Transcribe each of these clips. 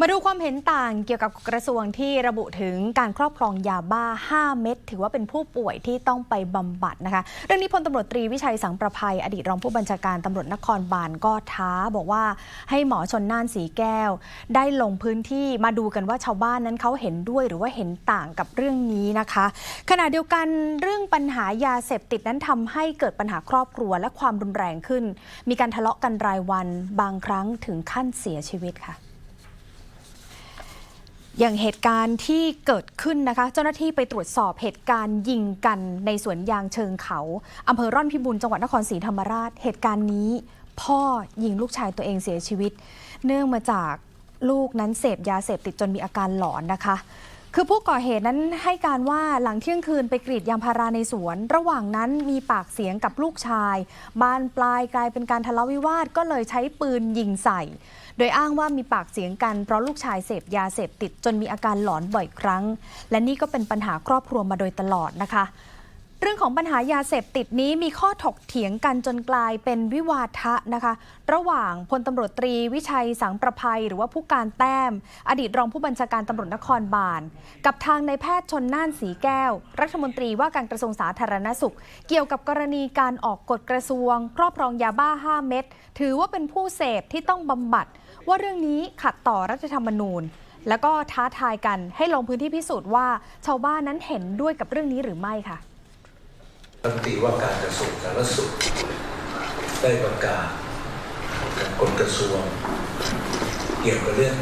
มาดูความเห็นต่างเกี่ยวกับกระทรวงที่ระบุถึงการครอบครองยาบ้า 5 เม็ดถือว่าเป็นผู้ป่วยที่ต้องไปบำบัดนะคะ เรื่องนี้พลตำรวจตรีวิชัยสังประภัย อดีตรองผู้บัญชาการตำรวจนครบาลก็ท้า บอกว่าให้หมอชนน่านสีแก้ว ได้ลงพื้นที่มาดูกันว่าชาวบ้านนั้นเขาเห็นด้วยหรือว่าเห็นต่างกับเรื่องนี้นะคะ ขณะเดียวกันเรื่องปัญหายาเสพติดนั้นทำให้เกิดปัญหาครอบครัวและความรุนแรงขึ้น มีการทะเลาะกันรายวันบางครั้งถึงขั้นเสียชีวิตค่ะ อย่างเหตุการณ์ที่เกิดขึ้นนะคะ เจ้าหน้าที่ไปตรวจสอบเหตุการณ์ยิงกันในสวนยางเชิงเขาอำเภอร่อนพิบูลจังหวัดนครศรีธรรมราช เหตุการณ์นี้ พ่อยิงลูกชายตัวเองเสียชีวิต เนื่องมาจากลูกนั้นเสพยาเสพติดจนมีอาการหลอนนะคะ คือผู้ก่อเหตุนั้นให้การว่าหลังเที่ยงคืนไปกรีดยางพาราในสวน ระหว่างนั้นมีปากเสียงกับลูกชาย บานปลายกลายเป็นการทะเลาะวิวาทก็เลยใช้ปืนยิงใส่ โดยอ้างว่ามีปากเสียงกันเพราะลูกชายเสพยาเสพติดจนมีอาการหลอนบ่อยครั้ง และนี่ก็เป็นปัญหาครอบครัวมาโดยตลอดนะคะ เรื่องของปัญหายาเสพติดนี้มีข้อถกเถียงกันจนกลายเป็นวิวาทะนะคะ ระหว่างพลตำรวจตรีวิชัยสังประภัย หรือว่าผู้การแต้ม อดีตรองผู้บัญชาการตำรวจนครบาล กับทางในายแพทย์ชนน่านสีแก้ว รัฐมนตรีว่าการกระทรวงสาธารณสุข เกี่ยวกับกรณีการออกกฎกระทรวง ครอบครองยาบ้า 5 เม็ดถือว่าเป็นผู้เสพที่ต้องบำบัด ว่าเรื่องนี้ขัดต่อรัฐธรรมนูญแล้วก็ท้าทายกันให้ลงพื้นที่พิสูจน์ว่าชาวบ้านนั้นเห็นด้วยกับเรื่องนี้หรือไม่ค่ะ รัฐมนตรีว่าการกระทรวงสาธารณสุข ได้ประกาศกับกฎกระทรวง เกี่ยวกับเรื่อง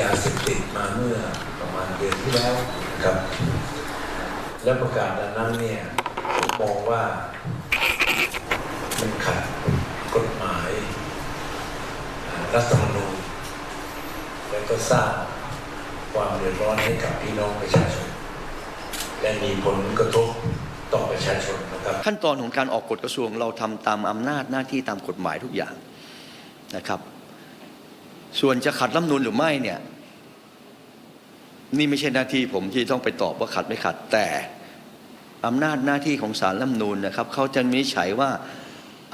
ยาเสพติดมาเมื่อประมาณเดือนที่แล้วนะครับ และประกาศอันนั้นเนี่ยผมมองว่ามันขัดกฎหมายรัฐธรรมนูญและก็สร้างความเดือดร้อนให้กับพี่น้องประชาชน และมีผลกระทบต่อประชาชน ขั้นตอนของการออกกฎกระทรวงเราทำตามอำนาจหน้าที่ตามกฎหมายทุกอย่างนะครับ ส่วนจะขัดรัฐมนูลหรือไม่เนี่ยนี่ไม่ใช่หน้าที่ผมที่ต้องไปตอบว่าขัดไม่ขัด แต่อำนาจหน้าที่ของศาลรัฐมนูญนะครับเขาจะวิฉัยว่า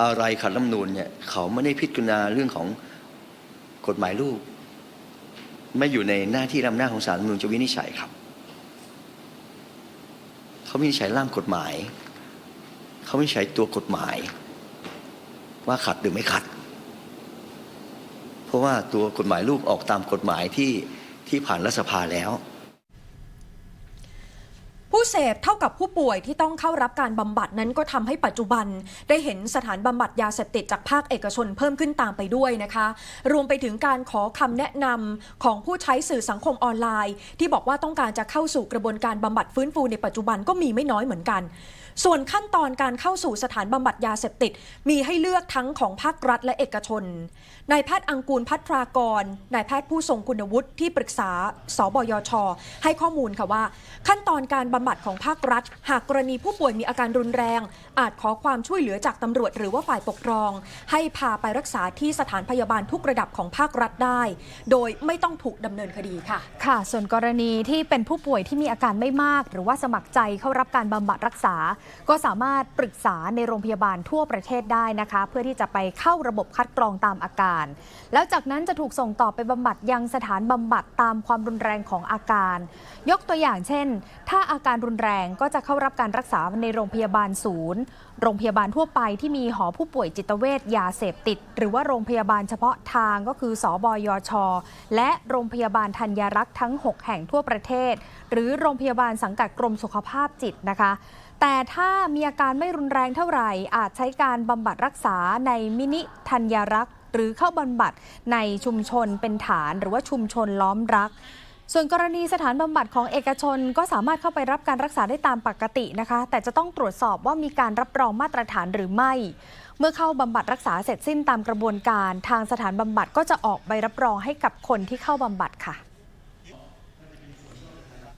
อะไรขัดรัฐมนูญเนี่ยเขาไม่ได้พิจารณาเรื่องของกฎหมายลูก ไม่อยู่ในหน้าที่อำนาจของศาลรัฐมนูญจะวินิจฉัยครับเขาวินิจฉัยร่างกฎหมาย เขาวินิจฉัยตัวกฎหมาย ว่าขัดหรือไม่ขัด เพราะว่าตัวกฎหมายลูกออกตามกฎหมายที่ที่ผ่านรัฐสภาแล้วผู้เสพเท่ากับผู้ป่วยที่ต้องเข้ารับการบำบัดนั้นก็ทำให้ปัจจุบัน ได้เห็นสถานบำบัดยาเสพติดจากภาคเอกชนเพิ่มขึ้นตามไปด้วยนะคะ รวมไปถึงการขอคำแนะนำของผู้ใช้สื่อสังคมออนไลน์ ที่บอกว่าต้องการจะเข้าสู่กระบวนการบำบัดฟื้นฟูในปัจจุบันก็มีไม่น้อยเหมือนกัน ส่วนขั้นตอนการเข้าสู่สถานบำบัดยาเสพติด มีให้เลือกทั้งของภาครัฐและเอกชนนายแพทย์อังกูลพัทรากรนายแพทย์ผู้ทรงคุณวุฒิที่ปรึกษาสบยช ให้ข้อมูลค่ะว่า ขั้นตอนการบำบัดของภาครัฐ หากกรณีผู้ป่วยมีอาการรุนแรง อาจขอความช่วยเหลือจากตำรวจหรือว่าฝ่ายปกครอง ให้พาไปรักษาที่สถานพยาบาลทุกระดับของภาครัฐได้ โดยไม่ต้องถูกดำเนินคดีค่ะ ค่ะ ส่วนกรณีที่เป็นผู้ป่วยที่มีอาการไม่มาก หรือว่าสมัครใจเข้ารับการบำบัดรักษาก็สามารถปรึกษาในโรงพยาบาลทั่วประเทศได้นะคะ เพื่อที่จะไปเข้าระบบคัดกรองตามอาการ แล้วจากนั้นจะถูกส่งต่อไปบำบัดยังสถานบำบัดตามความรุนแรงของอาการ ยกตัวอย่างเช่น ถ้าอาการรุนแรงก็จะเข้ารับการรักษาในโรงพยาบาลศูนย์ โรงพยาบาลทั่วไปที่มีหอผู้ป่วยจิตเวชยาเสพติด หรือว่าโรงพยาบาลเฉพาะทางก็คือสอบยช และโรงพยาบาลธัญรักษ์ทั้ง 6 แห่งทั่วประเทศ หรือโรงพยาบาลสังกัดกรมสุขภาพจิตนะคะ แต่ถ้ามีอาการไม่รุนแรงเท่าไหร่ อาจใช้การบำบัดรักษาในมินิธัญรักษ์หรือเข้าบำบัดในชุมชนเป็นฐาน หรือว่าชุมชนล้อมรัก ส่วนกรณีสถานบำบัดของเอกชนก็สามารถเข้าไปรับการรักษาได้ตามปกตินะคะ แต่จะต้องตรวจสอบว่ามีการรับรองมาตรฐานหรือไม่ เมื่อเข้าบำบัดรักษาเสร็จสิ้นตามกระบวนการ ทางสถานบำบัดก็จะออกใบรับรองให้กับคนที่เข้าบำบัดค่ะ